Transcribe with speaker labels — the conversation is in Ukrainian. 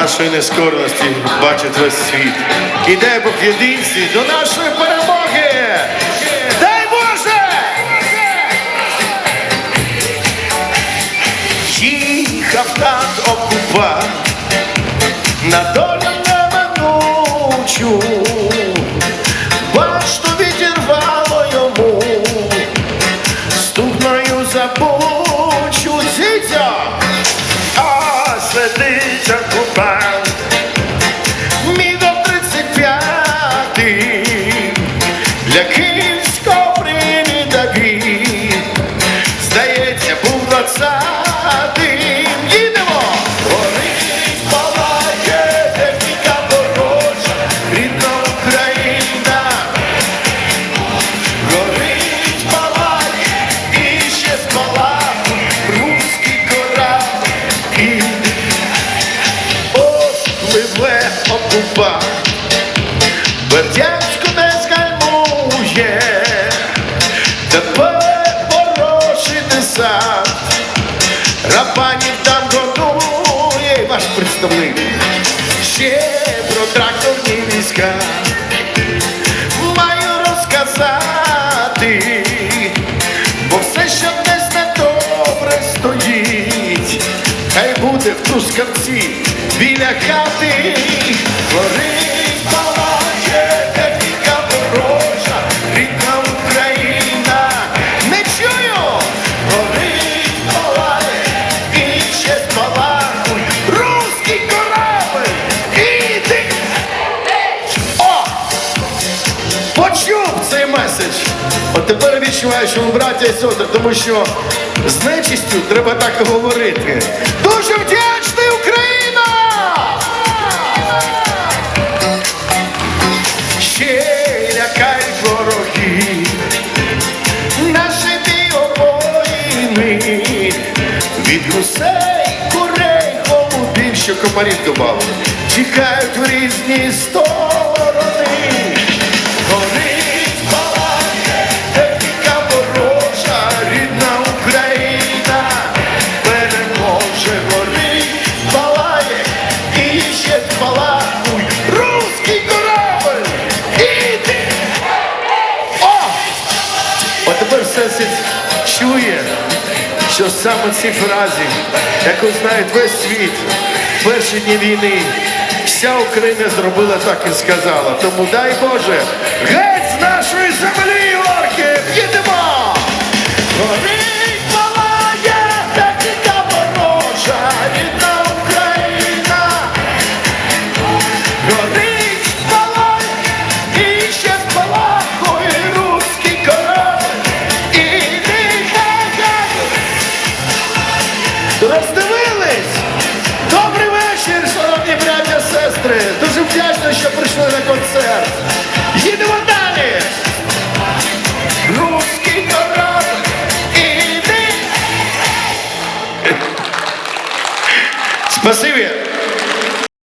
Speaker 1: нашої нескорності бачить весь світ. Іде Бог в єдинстві до нашої перемоги. Дай Боже! Їхав над окупант окупант, мій до 35 для київського приміта він, здається, був. Окупант, Бердянську не згальмує, тепер хороший десант, Рапанів там готує ваш представник, ще про тракторні війська буде в трускавці біля хати, горить От тепер відчуваю, що ви браття і сестри, тому що з нечистю треба так говорити. Дуже вдячний Україна! Ще лякають вороги, наші біобоїни, від гусей, курей, голубів, що комарів добавили, тікають в різні сторони. Херсет чує, що саме ці фразі, яку знають весь світ, в перші дні війни, вся Україна зробила так і сказала. Тому дай Боже, геть з нашої землі, орки! Їдемо! Горить палає, та ворожа, Роздивились! Добрий вечір, шановні братя, сестри! Дуже вдячно, що прийшли на концерт. Їдемо далі! Руський народ іди! Спасибі!